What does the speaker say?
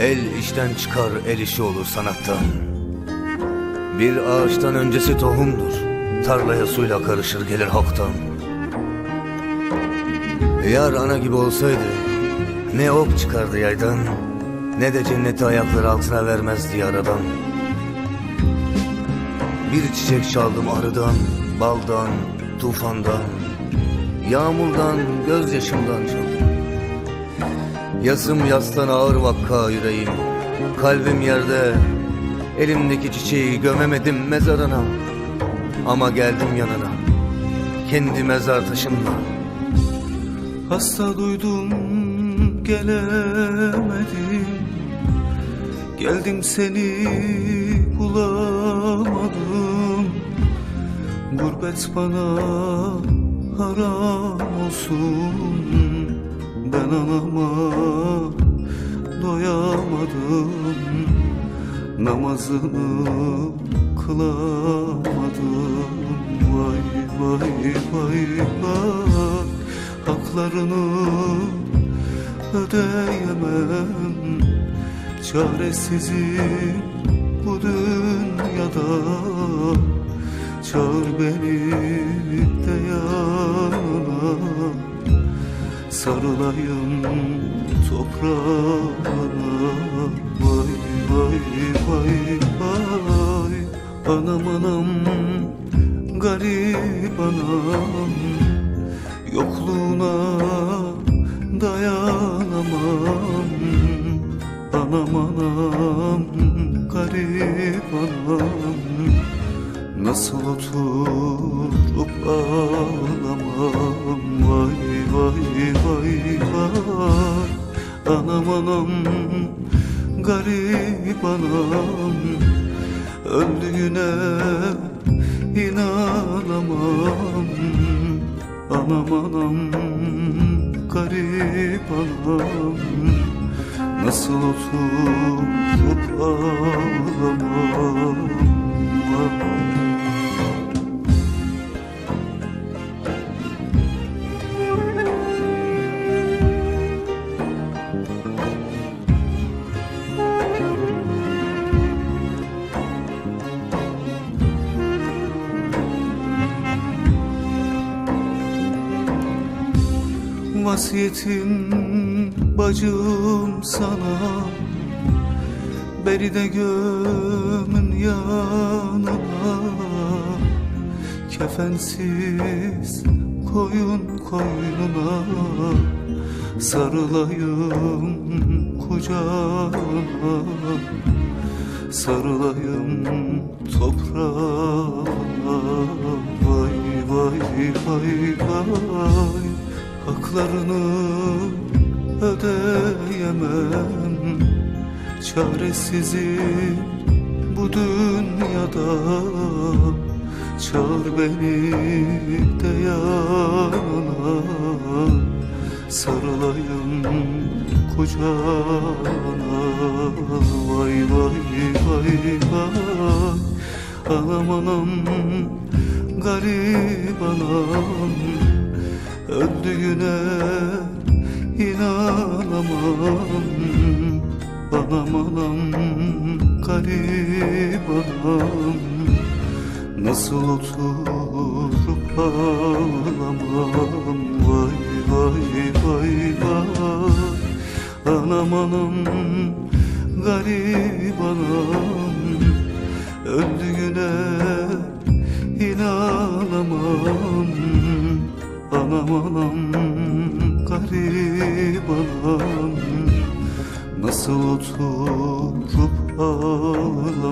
El işten çıkar el işi olur sanattan. Bir ağaçtan öncesi tohumdur. Tarlaya suyla karışır gelir halktan Yar ana gibi olsaydı Ne ok çıkardı yaydan Ne de cenneti ayakları altına vermezdi yaradan. Bir çiçek çaldım arıdan Baldan, tufandan Yağmurdan, gözyaşımdan çaldım Yazım yastan ağır vakka yüreğim. Kalbim yerde Elimdeki çiçeği gömemedim mezarına. Ama geldim yanına Kendi mezar taşımla Hasta duydum gelemedim. Geldim seni bulamadım. Gurbet bana haram olsun Ben anama doyamadım. Namazını kılamadım. Vay vay vay vay. Haklarını ödeyemem. Çaresizim bu dünyada. Çağır beni de yanına Sarılayım toprağına Vay vay vay vay. Anam anam garip anam. Yokluğuna dayanamam. Anam anam garip anam. Nasıl oturup ağlamam? Vay vay vay Anam anam garip anam Öldüğüne inanamam. Anam anam garip anam Nasıl oturup ağlamam Vasiyetim bacım sana. Beni de gömün yanına Kefensiz koyun koynuna Sarılayım kucağına Sarılayım toprağına Vay vay vay vay Haklarını ödeyemem. Çaresizim bu dünyada. Çağır beni de yanına Sarılayım kucağına. Vay vay vay vay. Anam anam garip anam Öldüğüne inanamam. Anam anam garip anam. Nasıl oturup ağlamam? Vay vay vay vay. Anam anam garip anam. Öldüğüne Anam anam garip anam. Nasıl oturup ağlamam